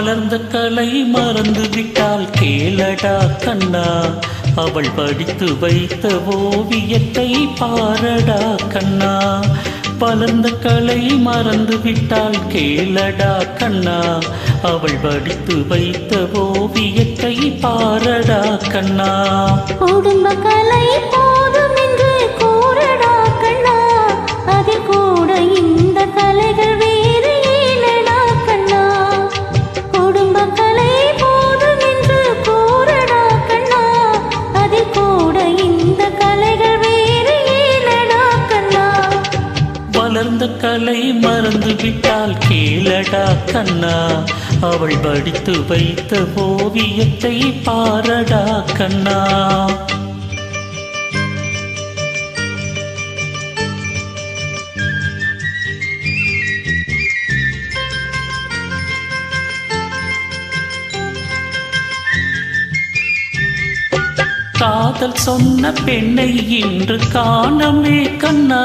வளர்ந்த கலை மறந்து விட்டால் கேளடா கண்ணா. அவள் படித்து வைத்த ஓவியத்தை பாரடா கண்ணா. வளர்ந்த கலை மறந்து விட்டால் கேளடா கண்ணா. அவள் படித்து வைத்த ஓவியத்தை பாரடா கண்ணா. குடும்ப கலை கலை மறந்து விட்டால் கீழடா கண்ணா. அவள் படித்து வைத்த ஓவியத்தை பாரடா கண்ணா. காதல் சொன்ன பெண்ணை இன்று காணமே கண்ணா.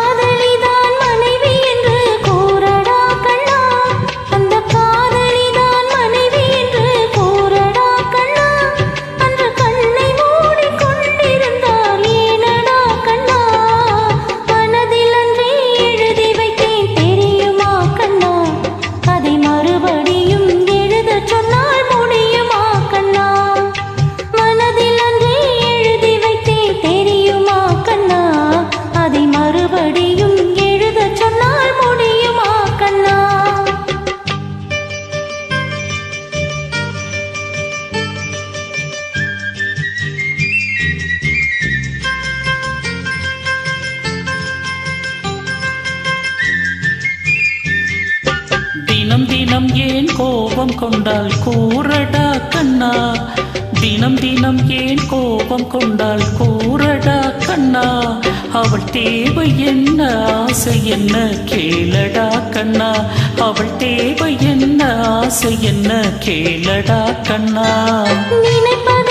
கோபம் கொண்டால் கூறடா கண்ணா. தினம் தினம் ஏன் கோபம் கொண்டால் கூறடா கண்ணா. அவள் தேவை என்ன ஆசை என்ன கேளடா கண்ணா. அவள் தேவை என்ன ஆசை என்ன கேளடா கண்ணா. நினைப்பதெல்லாம்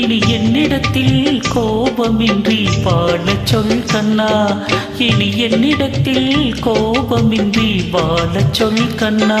இனி என்னிடத்தில் கோபமின்றி வாழச் சொல் கண்ணா. இனி என்னிடத்தில் கோபமின்றி வாழச் சொல் கண்ணா.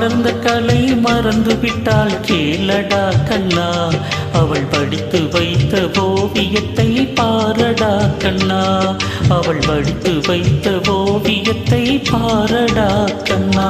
வளர்ந்த கலை மறந்து விட்டாள் கேளடா கண்ணா. அவள் படித்து வைத்த ஓவியத்தை பாரடா கண்ணா. அவள் படித்து வைத்த ஓவியத்தை பாரடா கண்ணா.